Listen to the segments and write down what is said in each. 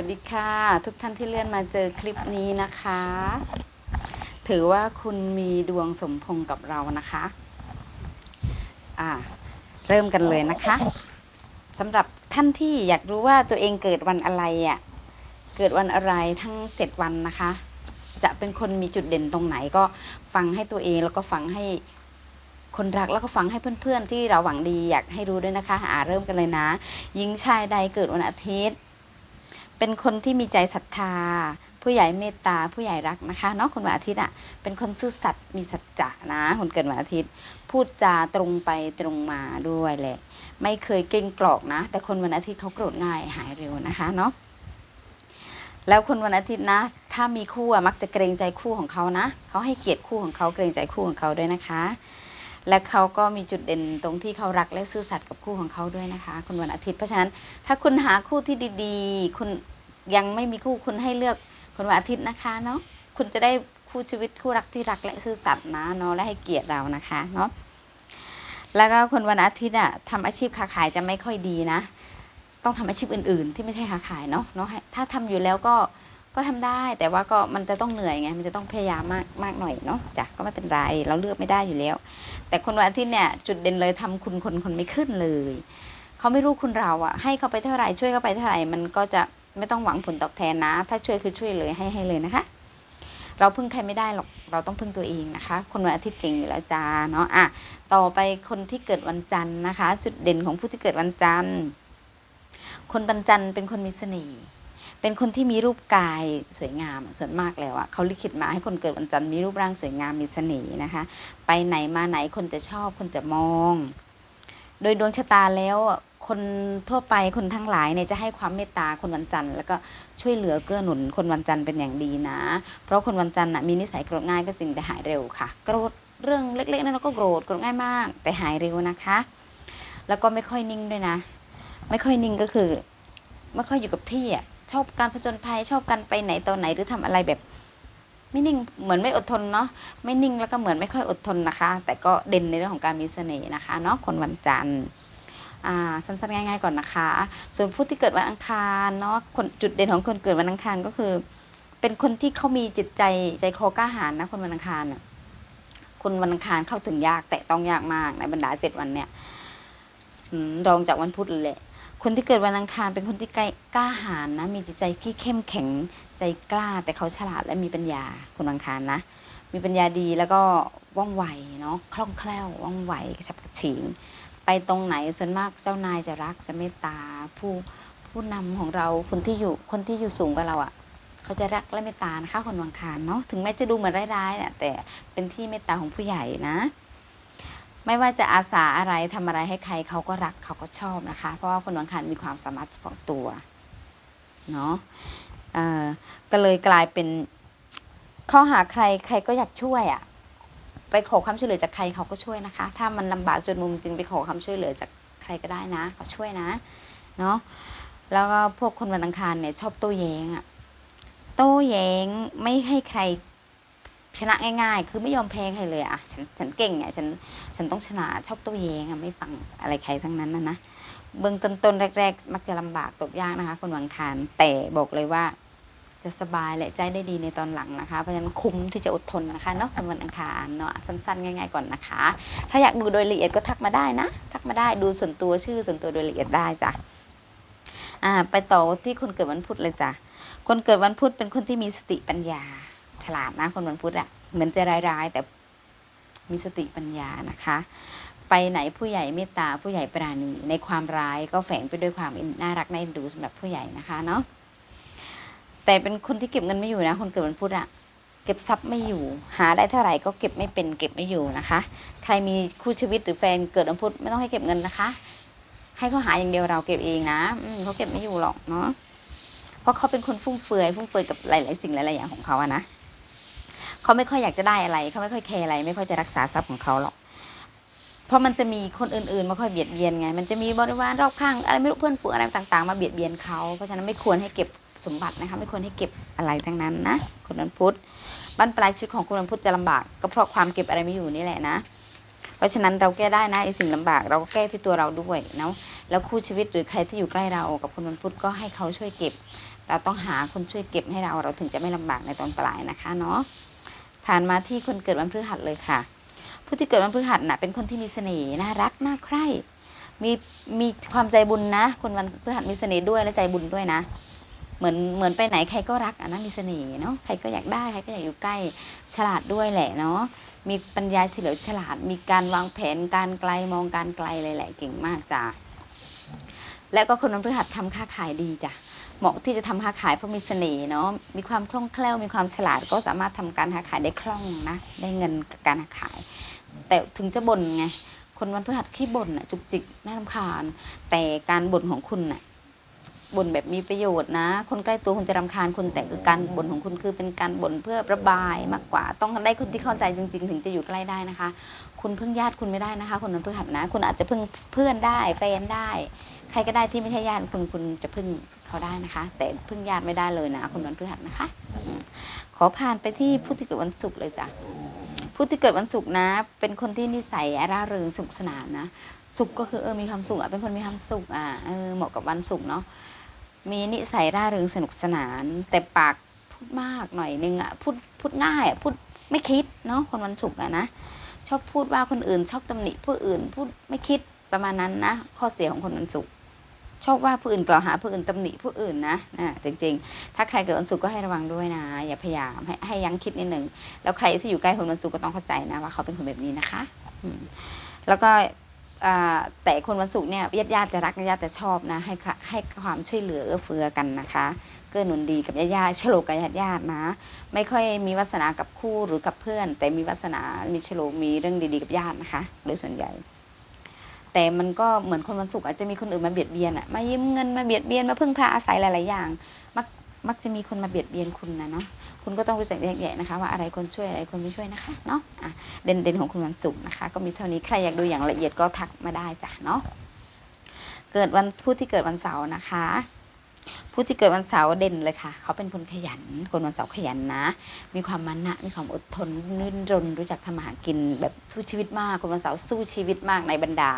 วัสดีค่ะ ทุกท่านที่เลื่อนมาเจอคลิปนี้นะคะ ถือว่าคุณมีดวงสมพงกับเรานะคะ อ่า เริ่มกันเลยนะคะสำหรับท่านที่อยากรู้ว่าตัวเองเกิดวันอะไรอะ่ะเกิดวันอะไรทั้งเจ็ดวันนะคะ จะเป็นคนมีจุดเด่นตรงไหนก็ฟังให้ตัวเองแล้วก็ฟังให้คนรักแล้วก็ฟังให้เพื่อนๆที่เราหวังดีอยากให้รู้ด้วยนะคะอ่าเริ่มกันเลยนะหญิงชายใดเกิดวันอาทิตย์ เป็นคนที่มีใจศรัทธา ผู้ใหญ่เมตตาผู้ใหญ่รักนะคะเนาะคนวันอาทิตย์อะเป็นคนซื่อสัตย์มีสัจจะนะคนเกิดวันอาทิตย์ พูดจาตรงไปตรงมาด้วยแหละ ไม่เคยเกรงกรอกนะ แต่คนวันอาทิตย์เขาโกรธง่ายหายเร็วนะคะเนาะแล้วคนวันอาทิตย์นะ ถ้ามีคู่มักจะเกรงใจคู่ของเขานะเขาให้เกียรติคู่ของเขาเกรงใจคู่ของเขาด้วยนะคะ และเขาก็มีจุดเด่นตรงที่เขารักและซื่อสัตย์กับคู่ของเขาด้วยนะคะคนวันอาทิตย์ เพราะฉะนั้นถ้าคุณหาคู่ที่ดีๆ คุณยังไม่มีคู่คุณให้เลือกคนวันอาทิตย์นะคะเนาะคุณจะได้คู่ชีวิตคู่รักที่รักและซื่อสัตย์นะเนาะและให้เกียรติเรานะคะเนาะแล้วก็คนวันอาทิตย์อะทำอาชีพค้าขายจะไม่ค่อยดีนะ ต้องทำอาชีพอื่น ๆ ที่ไม่ใช่ค้าขายเนาะเนาะถ้าทำอยู่แล้วก็ ก็ทำได้แต่ว่าก็มันจะต้องเหนื่อยไงมันจะต้องพยายามมากมากหน่อยเนาะจ้ะก็ไม่เป็นไรเราเลือกไม่ได้อยู่แล้ว แต่คนวันอาทิตย์เนี่ยจุดเด่นเลยทำคุณคนคนไม่ขึ้นเลยเขาไม่รู้คุณเราอะให้เขาไปเท่าไหร่ช่วยเขาไปเท่าไหร่มันก็จะไม่ต้องหวังผลตอบแทนนะ ถ้าช่วยคือช่วยเลยให้ให้เลยนะคะ เราพึ่งใครไม่ได้หรอกเราต้องพึ่งตัวเองนะคะ คนวันอาทิตย์เก่งอยู่แล้วจ้าเนาะอะต่อไปคนที่เกิดวันจันทร์นะคะ จุดเด่นของผู้ที่เกิดวันจันทร์คนวันจันทร์เป็นคนมีเสน่ห์ เป็นคนที่มีรูปกายสวยงามส่วนมากแล้วอะเขาลิขิตมาให้คนเกิดวันจันทร์มีรูปร่างสวยงามมีเสน่ห์นะคะ ไปไหนมาไหนคนจะชอบคนจะมอง โดยดวงชะตาแล้วอะคนทั่วไปคนทั้งหลายเนี่ยจะให้ความเมตตาคนวันจันทร์แล้วก็ช่วยเหลือเกื้อหนุนคนวันจันทร์เป็นอย่างดีนะ เพราะคนวันจันทร์น่ะมีนิสัยโกรธง่ายก็จริงแต่หายเร็วค่ะ โกรธเรื่องเล็กๆนั้นเราก็โกรธโกรธง่ายมาก แต่หายเร็วนะคะ แล้วก็ไม่ค่อยนิ่งด้วยนะ ไม่ค่อยนิ่งก็คือ ไม่ค่อยอยู่กับที่อะ ชอบการผจญภัยชอบการไปไหนตอนไหนหรือทำอะไรแบบ ไม่นิ่งเหมือนไม่อดทนเนาะไม่นิ่งแล้วก็เหมือนไม่ค่อยอดทนนะคะ แต่ก็เด่นในเรื่องของการมีเสน่ห์นะคะเนาะคนวันจันทร์อ่าสั้นๆง่ายๆก่อนนะคะ ส่วนผู้ที่เกิดวันอังคารเนาะคนจุดเด่นของคนเกิดวันอังคารก็คือ เป็นคนที่เขามีจิตใจใจคอกล้าหาญนะคนวันอังคารน่ะคนวันอังคารเข้าถึงยากแต่ต้องยากมากในบรรดาเจ็ดวันเนี่ยรองจากวันพุธเลย คนที่เกิดวันอังคารเป็นคนที่กล้ากล้าหาญนะ มีจิตใจที่เข้มแข็งใจกล้า แต่เขาฉลาดและมีปัญญาคนอังคารนะ มีปัญญาดีแล้วก็ว่องไวเนาะคล่องแคล่วว่องไวกระฉับกระเฉงไปตรงไหนส่วนมากเจ้านายจะรักจะเมตตาผู้ผู้นำของเราคนที่อยู่คนที่อยู่สูงกว่าเราอะ่ะเขาจะรักและเมตตานะคะคนวันอังคารเนาะถึงแม้จะดูเหมือนร้ายๆเนี่ยแต่เป็นที่เมตตาของผู้ใหญ่นะ ไม่ว่าจะอาสาอะไรทำอะไรให้ใครเขาก็รักเขาก็ชอบนะคะ เพราะว่าคนวังคารมีความสามารถเฉพาะตัวเนาะก็เลยกลายเป็นข้าหาใครใครก็อยากช่วยอะ่ะไปขอความช่วยเหลือจากใครเขาก็ช่วยนะคะ ถ้ามันลำบากจนมุมจริงไปขอความช่วยเหลือจากใครก็ได้นะเขาช่วยนะเนาะแล้วก็พวกคนวันอังคารเนี่ยชอบโต้แย้งอะโต้แย้งไม่ให้ใคร ชนะง่ายๆ คือไม่ยอมแพ้ใครเลยอะ่ะฉันฉันเก่งอะฉันฉันต้องชนะชอบต้แย้งอะไม่ฟังอะไรใครทั้งนั้นนะนะเบื้องต้นๆแรก ๆ มักจะลำบากตกยากนะคะ คนวังคารแต่บอกเลยว่าจะสบายและใจได้ดีในตอนหลังนะคะ เพราะฉะนั้นคุ้มที่จะอดทนนะคะเนาะวันอังคารเนาะสั้นๆ ง่าย ๆ ก่อนนะคะ ถ้าอยากดูโดยละเอียดก็ทักมาได้นะ ทักมาได้ดูส่วนตัวชื่อส่วนตัวโดยละเอียดได้จ้ะอ่าไปต่อที่คนเกิดวันพุธเลยจ้ะคนเกิดวันพุธเป็นคนที่มีสติปัญญา ฉลาดนะคนวันพุธอะเหมือนจะร้ายๆ แต่มีสติปัญญานะคะ ไปไหนผู้ใหญ่เมตตาผู้ใหญ่ปราณี ในความร้ายก็แฝงไปด้วยความน่ารักน่าเอ็นดูสำหรับผู้ใหญ่นะคะเนาะแต่เป็นคนที่เก็บเงินไม่อยู่นะ คนเกิดวันพุธอะเก็บทรัพย์ไม่อยู่ หาได้เท่าไหร่ก็เก็บไม่เป็น เก็บไม่อยู่นะคะ ใครมีคู่ชีวิตหรือแฟนเกิดวันพุธไม่ต้องให้เก็บเงินนะคะ ให้เขาหาอย่างเดียวเราเก็บเองนะอืเขาเก็บไม่อยู่หรอกเนาะเพราะเขาเป็นคนฟุ่มเฟือยฟุ่มเฟือยกับหลาย ๆ สิ่งหลาย ๆ อย่างของเขาอะนะ เขาไม่ค่อยอยากจะได้อะไรเขาไม่ค่อยแคร์อะไร ไม่ค่อยจะรักษาทรัพย์ของเขาหรอกเพราะมันจะมีคนอื่นๆมาค่อยเบียดเบียนไง มันจะมีบริวารรอบข้างอะไรไม่รู้เพื่อนฝูงอะไรต่าง ๆ มาเบียดเบียนเขาเพราะฉะนั้นไม่ควรให้เก็บสมบัตินะคะ ไม่ควรให้เก็บอะไรทั้งนั้นนะคนวันพุทธบ้านปลายชีวิตของคนวันพุทธจะลำบากก็เพราะความเก็บอะไรไม่อยู่นี่แหละนะ เพราะฉะนั้นเราแก้ได้นะไอ้สิ่งลำบาก เราก็แก้ที่ตัวเราด้วยเนาะแล้วคู่ชีวิตหรือใครที่อยู่ใกล้เรากับคนวันพุทธก็ให้เขาช่วยเก็บ เราต้องหาคนช่วยเก็บให้เราเราถึงจะไม่ลำบากในตอนปลายนะคะเนาะ ผ่านมาที่คนเกิดวันพฤหัสเลยค่ะ ผู้ที่เกิดวันพฤหัสน่ะเป็นคนที่มีเสน่ห์น่ารักน่าใคร่มีมีความใจบุญนะ คนวันพฤหัสมีเสน่ห์ด้วยและใจบุญด้วยนะเหมือนเหมือนไปไหนใครก็รักอะนะมีเสน่ห์เนาะใครก็อยากได้ใครก็อยากอยู่ใกล้ฉลาดด้วยแหละเนาะมีปัญญาเฉลียวฉลาด มีการวางแผนการไกลมองการไกลเลยแหละเก่งมากจ้ะและก็คนวันพฤหัสทำค้าขายดีจ้ะ เหมาะที่จะทำค้าขายเพราะมีเสน่ห์เนาะมีความคล่องแคล่วมีความฉลาดก็สามารถทำการค้าขายได้คล่องนะได้เงินกับการค้าขาย แต่ถึงจะบ่นไงคนวันพฤหัสขี้บ่นน่ะจุกจิกน่ารำคาญแต่การบ่นของคุณน่ะ บ่นแบบมีประโยชน์นะ คนใกล้ตัวคุณจะรำคาญคุณแต่คือการบ่นของคุณคือเป็นการบ่นเพื่อระบายมากกว่า ต้องได้คนที่เข้าใจจริง ๆ ถึงจะอยู่ใกล้ได้นะคะ คุณพึ่งญาติคุณไม่ได้นะคะ คนวันพฤหัสนะ คุณอาจจะพึ่งเพื่อนได้แฟนได้ ใครก็ได้ที่ไม่ใช่ญาติคุณคุณจะพึ่งเขาได้นะคะ แต่พึ่งญาติไม่ได้เลยนะ คนวันพฤหัสนะคะ ขอผ่านไปที่ผู้ที่เกิดวันศุกร์เลยจ้ะผู้ที่เกิดวันศุกร์นะ เป็นคนที่นิสัยร่าเริงสนุกสนานนะ สุขก็คือเออมีความสุขอะเป็นคนมีความสุขอะเออเหมาะกับวันศุกร์เนาะ มีนิสัยร่าเริงสนุกสนาน แต่ปากพูดมากหน่อยนึงอะพูดพูดง่ายอะพูดไม่คิดเนาะคนวันศุกร์อะนะชอบพูดว่าคนอื่นชอบตำหนิผู้อื่นพูดไม่คิดประมาณนั้นนะข้อเสียของคนวันศุกร์ชอบว่าผู้อื่นกล่าวหาผู้อื่นตำหนิผู้อื่นนะอ่าจริง ๆ ถ้าใครเกิดวันศุกร์ก็ให้ระวังด้วยนะ อย่าพยายามให้ให้ยั้งคิดนิดหนึ่งแล้วใครที่อยู่ใกล้คนวันศุกร์ก็ต้องเข้าใจนะว่าเขาเป็นคนแบบนี้นะคะแล้วก็ แต่คนวันศุกร์เนี่ยญาติญาติจะรักญาติจะชอบนะให้ให้ความช่วยเหลือเอื้อเฟื้อกันนะคะเกื้อหนุนดีกับญาติญาติฉลกกับญาติญาตินะ ไม่ค่อยมีวาสนากับคู่หรือกับเพื่อน แต่มีวาสนามีฉลกมีเรื่องดีๆกับญาตินะคะ โดยส่วนใหญ่ แต่มันก็เหมือนคนวันศุกร์อาจจะมีคนอื่นมาเบียดเบียนอะมายืมเงินมาเบียดเบียนมาพึ่งพาอาศัยหลายๆอย่าง มักจะมีคนมาเบียดเบียนคุณนะเนาะคุณก็ต้องรู้จักแยกแยะนะคะ ว่าอะไรคนช่วยอะไรคนไม่ช่วยนะคะเนาะอะเด่นเด่นของคุณวันศุกร์นะคะ ก็มีเท่านี้ใครอยากดูอย่างละเอียดก็ทักมาได้จ้ะเนาะเกิดวันผู้ที่เกิดวันเสาร์นะคะผู้ที่เกิดวันเสาร์เด่นเลยค่ะ เขาเป็นคนขยัน คนวันเสาร์ขยันนะ มีความมันนะ มีความอดทนนื่นรน รู้จักทำมาหากิน แบบสู้ชีวิตมาก คนวันเสาร์สู้ชีวิตมากในบรรดา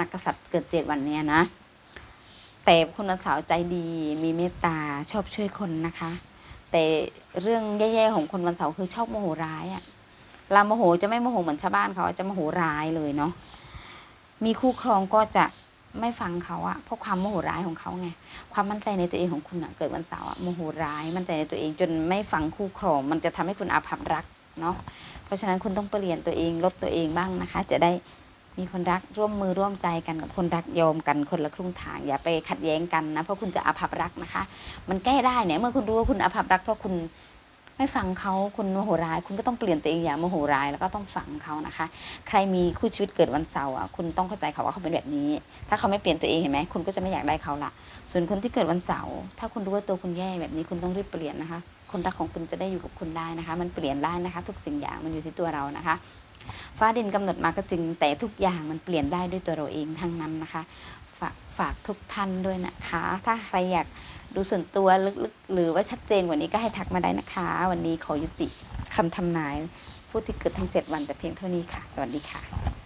นักกษัตริย์เกิดเจ็ดวันเนี้ยนะ แต่คนวันเสาร์ใจดี มีเมตตาชอบช่วยคนนะคะ แต่เรื่องแย่ๆของคนวันเสาร์คือชอบโมโหร้ายอะลาโมโหจะไม่โมโหเหมือนชาวบ้านเขาจะโมโหร้ายเลยเนาะมีคู่ครองก็จะไม่ฟังเขาอะเพราะความโมโหร้ายของเขาไงความมั่นใจในตัวเองของคุณอะเกิดวันเสาร์อะโมโหร้ายมั่นใจในตัวเองจนไม่ฟังคู่ครอง มันจะทำให้คุณอาภัพรักเนาะเพราะฉะนั้นคุณต้องเปลี่ยนตัวเองลดตัวเองบ้างนะคะ จะได้ มีคนรักร่วมมือร่วมใจกันกับคนรักยอมกันคนละครึ่งทาง อย่าไปขัดแย้งกันนะเพราะคุณจะอาภัพรักนะคะ มันแก้ได้เนี่ยเมื่อคุณรู้ว่าคุณอาภัพรัก เพราะคุณไม่ฟังเขาคุณโมโหร้าย คุณก็ต้องเปลี่ยนตัวเองอย่าโมโหร้ายแล้วก็ต้องฟังเขานะคะ ใครมีคู่ชีวิตเกิดวันเสาร์อะคุณต้องเข้าใจเขาว่าเขาเป็นแบบนี้ ถ้าเขาไม่เปลี่ยนตัวเองเห็นไหมคุณก็จะไม่อยากได้เขาละส่วนคนที่เกิดวันเสาร์ถ้าคุณรู้ว่าตัวคุณแย่แบบนี้คุณต้องรีบเปลี่ยนนะคะ คนรักของคุณจะได้อยู่กับคุณได้นะคะ มันเปลี่ยนได้นะคะ ทุกสิ่งอย่างมันอยู่ที่ตัวเรานะคะ ฟ้าดินกำหนดมาก็จริง แต่ทุกอย่างมันเปลี่ยนได้ด้วยตัวเราเองทั้งนั้นนะคะฝากฝากทุกท่านด้วยนะคะ ถ้าใครอยากดูส่วนตัวลึกๆ หรือว่าชัดเจนกว่านี้ก็ให้ทักมาได้นะคะ วันนี้ขอยุติคำทำนายผู้ที่เกิดทั้ง 7 วันแต่เพียงเท่านี้ค่ะ สวัสดีค่ะ